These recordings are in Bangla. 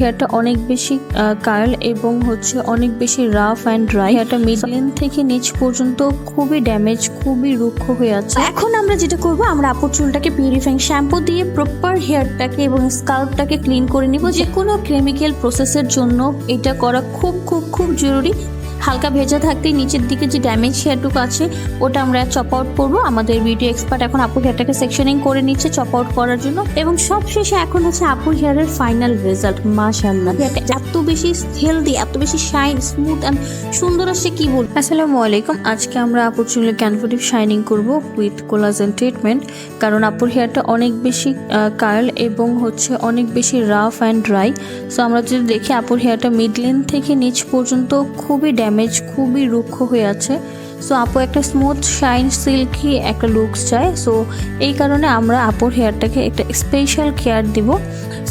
হেয়ারটা অনেক বেশি কার্ল এবং হচ্ছে অনেক বেশি রাফ অ্যান্ড ড্রাই হেয়ারটা মিডলেন থেকে নিচ পর্যন্ত খুবই ড্যামেজ খুবই রুক্ষ হয়ে আছে। এখন আমরা যেটা করব, আমরা আপুর চুলটাকে পিউরিফাইং শ্যাম্পু দিয়ে প্রপার হেয়ারটাকে এবং স্কাল্পটাকে ক্লিন করে নিব। যে কোনো কেমিক্যাল প্রসেসের জন্য এটা করা খুব খুব খুব জরুরি। হালকা ভেজা থাকতেই নিচের দিকে যে ড্যামেজ হেয়ারটুকু আছে, ওটা আমরা চপ আউট করব। আমাদের বিউটি এক্সপার্ট এখন আপুর হেয়ারটাকে সেকশনিং করে নিচ্ছে চপ আউট করার জন্য। এবং সব শেষে এখন হচ্ছে আপুর হেয়ারের ফাইনাল রেজাল্ট মাশাল্লাহ এত বেশি হেলদি এত বেশি শাইন স্মুথ অ্যান্ড সুন্দর আসছে, কি বল আসসালামু আলাইকুম। আজকে আমরা আপুর চুলে ক্যানফোটিভ শাইনিং করব উইথ কোলাজেন ট্রিটমেন্ট কারণ আপুর হেয়ারটা অনেক বেশি কার্ল এবং হচ্ছে অনেক বেশি রাফ অ্যান্ড ড্রাই সো আমরা যদি দেখি আপুর হেয়ারটা মিডলেন থেকে নিচ পর্যন্ত খুবই ড্যামেজ খুবই রুক্ষ হয়ে আছে। সো আপু একটা স্মুথ শাইন সিল্কি একটা লুকস চায়। সো এই কারণে আমরা আপুর হেয়ারটাকে একটা স্পেশাল কেয়ার দিব।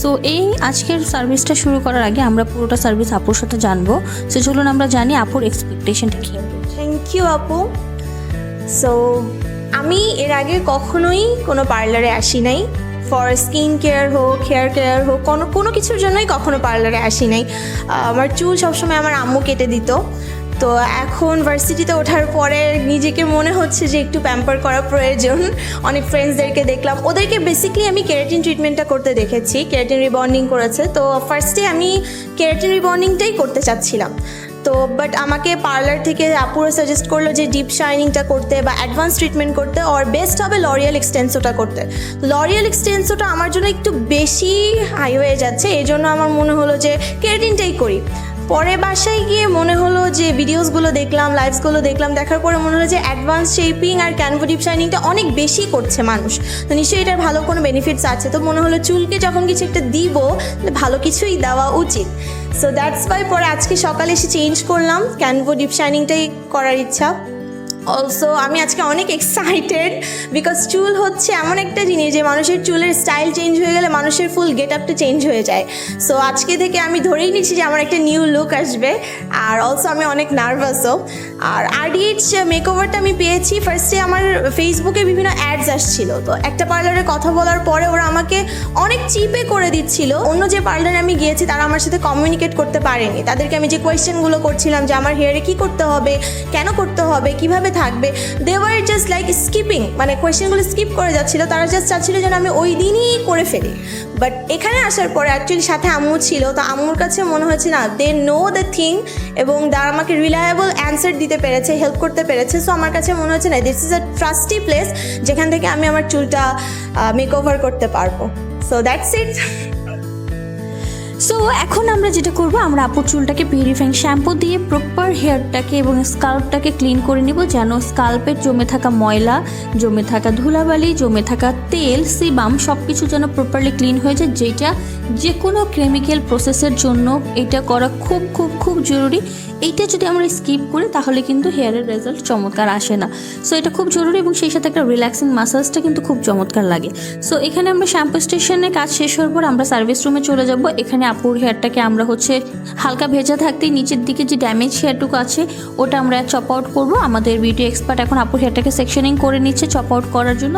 সো এই আজকের সার্ভিসটা শুরু করার আগে আমরা পুরোটা সার্ভিস আপুর সাথে জানব। সো চলুন আমরা জানি আপুর এক্সপেকটেশনটা কী। থ্যাংক ইউ আপু। সো আমি এর আগে কখনোই কোনো পার্লারে আসি নাই। ফর স্কিন কেয়ার হোক হেয়ার কেয়ার হোক, কোনো কোনো কিছুর জন্যই কখনো পার্লারে আসি নাই। আমার চুল সবসময় আমার আম্মু কেটে দিত। তো এখন ভার্সিটিতে ওঠার পরে নিজেকে মনে হচ্ছে যে একটু প্যাম্পার করা প্রয়োজন। অনেক ফ্রেন্ডসদেরকে দেখলাম। ওদেরকে বেসিকলি আমি কেরাটিন ট্রিটমেন্টটা করতে দেখেছি। কেরাটিন রিবন্ডিং করেছে। তো ফার্স্টে আমি কেরাটিন রিবন্ডিংটাই করতে চাচ্ছিলাম। তো বাট আমাকে পার্লার থেকে আপুরা সাজেস্ট করল যে ডিপ শাইনিংটা করতে বা অ্যাডভান্স ট্রিটমেন্ট করতে আর বেস্ট হবে লরিয়াল এক্সটেন্সোটা করতে। লরিয়াল এক্সটেন্সোটা আমার জন্য একটু বেশি হাই হয়ে যাচ্ছে, এই জন্য আমার মনে হলো যে কেরাটিনটাই করি। পরে বাসায় গিয়ে মনে হলো যে ভিডিওসগুলো দেখলাম লাইভসগুলো দেখলাম, দেখার পরে মনে হলো যে অ্যাডভান্স শেপিং আর ক্যানভো ডিপ শাইনিংটা অনেক বেশি করছে মানুষ। তো নিশ্চয়ই এটার ভালো কোনো বেনিফিটস আছে। তো মনে হলো চুলকে যখন কিছু একটা দিব ভালো কিছুই দেওয়া উচিত। সো দ্যাটস ওয়াই পরে আজকে সকালে এসে চেঞ্জ করলাম। ক্যানভো ডিপ শাইনিংটাই করার ইচ্ছা। অলসো আমি আজকে অনেক এক্সাইটেড বিকজ চুল হচ্ছে এমন একটা জিনিস যে মানুষের চুলের স্টাইল চেঞ্জ হয়ে গেলে মানুষের ফুল গেট আপটা চেঞ্জ হয়ে যায়। সো আজকে থেকে আমি ধরেই নিচ্ছি যে আমার একটা নিউ লুক আসবে। আর অলসো আমি অনেক নার্ভাসও আর আরডিএইচ মেকওভারটা আমি পেয়েছি। ফার্স্টে আমার ফেসবুকে বিভিন্ন অ্যাডস আসছিল। তো একটা পার্লারে কথা বলার পরে ওরা আমাকে অনেক চিপে করে দিচ্ছিল। অন্য যে পার্লারে আমি গিয়েছি, তারা আমার সাথে কমিউনিকেট করতে পারেনি। তাদেরকে আমি যে কোয়েশ্চেনগুলো করছিলাম যে আমার হেয়ারে কী করতে হবে, কেন করতে হবে, কীভাবে থাকবে। They were just like skipping মানে কোয়েশ্চেনগুলো স্কিপ করে যাচ্ছিল। তারা জাস্ট চাচ্ছিল যেন আমি ওই দিনই করে ফেলি। বাট এখানে আসার পরে অ্যাকচুয়ালি সাথে আম্মু ছিল, তো আম্মুর কাছে মনে হয়েছে না দে নো দ্য থিং এবং তারা আমাকে রিলায়েবল অ্যান্সার দিতে পেরেছে হেল্প করতে পেরেছে। সো আমার কাছে মনে হচ্ছে না this is a trusty place যেখান থেকে আমি আমার চুলটা মেক ওভার করতে পারব। সো দ্যাটস ইট সো এখন আমরা যেটা করব, আমরা আপুর চুলটাকে পিউরিফাইং শ্যাম্পু দিয়ে প্রপার হেয়ারটাকে এবং স্কাল্পটাকে ক্লিন করে নিব যেন স্কাল্পের জমে থাকা ময়লা, জমে থাকা ধুলাবালি, জমে থাকা তেল সিবাম সব কিছু যেন প্রপারলি ক্লিন হয়ে যায়, যেটা যে কোনো কেমিক্যাল প্রসেসের জন্য এটা করা খুব খুব খুব জরুরি। এইটা যদি আমরা স্কিপ করি, তাহলে কিন্তু হেয়ারের রেজাল্ট চমৎকার আসে না। সো এটা খুব জরুরি এবং সেই সাথে একটা রিল্যাক্সিং মাসাজটা কিন্তু খুব চমৎকার লাগে। সো এখানে আমরা শ্যাম্পু স্টেশনে কাজ শেষ হওয়ার পর আমরা সার্ভিস রুমে চলে যাব। এখানে আপুর হেয়ারটাকে আমরা হচ্ছে হালকা ভেজা থাকতেই নিচের দিকে যে ড্যামেজ হেয়ারটুকু আছে, ওটা আমরা চপ আউট করব। আমাদের বিউটি এক্সপার্ট এখন আপুর হেয়ারটাকে সেকশনিং করে নিচ্ছে চপ আউট করার জন্য।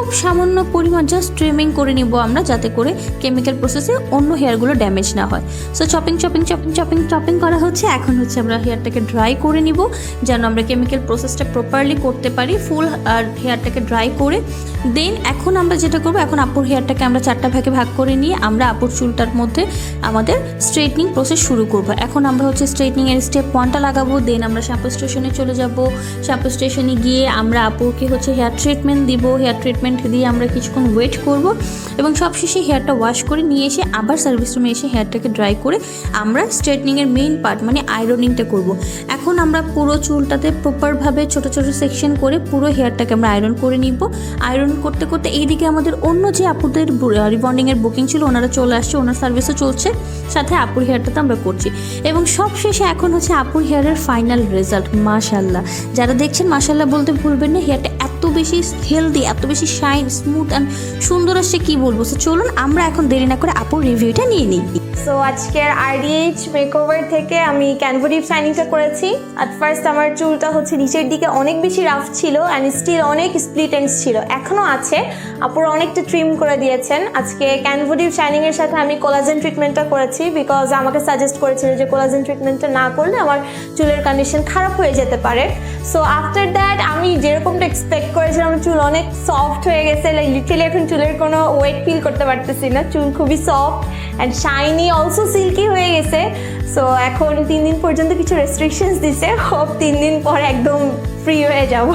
খুব সামান্য পরিমাণ জাস্ট ট্রিমিং করে নিব আমরা যাতে করে কেমিক্যাল প্রসেসে অন্য হেয়ারগুলো ড্যামেজ না হয়। So chopping chopping chopping chopping chopping করা হচ্ছে। এখন হচ্ছে আমরা হেয়ারটাকে ড্রাই করে নিব, যেন আমরা কেমিক্যাল প্রসেসটা প্রপারলি করতে পারি ফুল আর হেয়ারটাকে ড্রাই করে। দেন এখন আমরা যেটা করব, এখন আপুর হেয়ারটাকে আমরা চারটা ভাগে ভাগ করে নিয়ে আমরা আপুর চুলটার মধ্যে আমাদের স্ট্রেটনিং প্রসেস শুরু করব। এখন আমরা হচ্ছে স্ট্রেটনিং এর স্টেপ ওয়ানটা লাগাবো দেন আমরা শ্যাম্পু স্টেশনে চলে যাব। শ্যাম্পু স্টেশনে গিয়ে আমরা আপুকে হচ্ছে হেয়ার ট্রিটমেন্ট দিব। হেয়ার ট্রিটমেন্ট দিয়ে আমরা কিছুক্ষণ ওয়েট করব এবং সবশেষে হেয়ারটা ওয়াশ করে নিয়ে এসে আবার সার্ভিস রুমে এসে হেয়ারটাকে ড্রাই করে আমরা স্ট্রেটনিংয়ের মেইন পার্ট মানে আয়রনিংটা করব। এখন আমরা পুরো চুলটাতে প্রপারভাবে ছোট ছোট সেকশন করে পুরো হেয়ারটাকে আমরা আয়রন করে নিব। আয়রন করতে করতে এইদিকে আমাদের অন্য যে আপুদের রিবন্ডিংয়ের বুকিং ছিল, ওনারা চলে আসছে, ওনার সার্ভিসও চলছে। সাথে আপুর হেয়ারটাতে আমরা করছি। এবং সব শেষে এখন হচ্ছে আপুর হেয়ারের ফাইনাল রেজাল্ট মাশাল্লাহ যারা দেখছেন মাশাল্লাহ বলতে ভুলবেন না হেয়ারটা এত বেশি হেলদি এত বেশি শাইন স্মুথ অ্যান্ড সুন্দর আসছে কী বলব? তো চলুন, আমরা এখন দেরি না করে আপুর রিভিউটা নিয়ে নিই। সো আজকের আরডিএইচ মেকওভার থেকে আমি ক্যানভোডিপ শাইনিংটা করেছি। অ্যাট ফার্স্ট আমার চুলটা হচ্ছে নিচের দিকে অনেক বেশি রাফ ছিল অ্যান্ড স্টিল অনেক স্প্লিট এন্ডস ছিল। এখনও আছে। আপুর অনেকটা ট্রিম করে দিয়েছেন। আজকে ক্যানভোডিপ শাইনিংয়ের সাথে আমি কোলাজেন ট্রিটমেন্টটা করেছি বিকজ আমাকে সাজেস্ট করেছিল যে কোলাজেন ট্রিটমেন্টটা না করলে আমার চুলের কন্ডিশন খারাপ হয়ে যেতে পারে। সো আফটার দ্যাট আমি যেরকমটা এক্সপেক্ট করেছিলাম, চুল অনেক সফট হয়ে গেছে। লাইক লিটালি এখন চুলের কোনো ওয়েট ফিল করতে পারতেছি না। চুল খুবই soft and shiny also silky হয়ে গেছে। সো এখন তিন দিন পর্যন্ত কিছু রেস্ট্রিকশনস দিছে। হোপ তিন দিন পর একদম ফ্রি হয়ে যাব।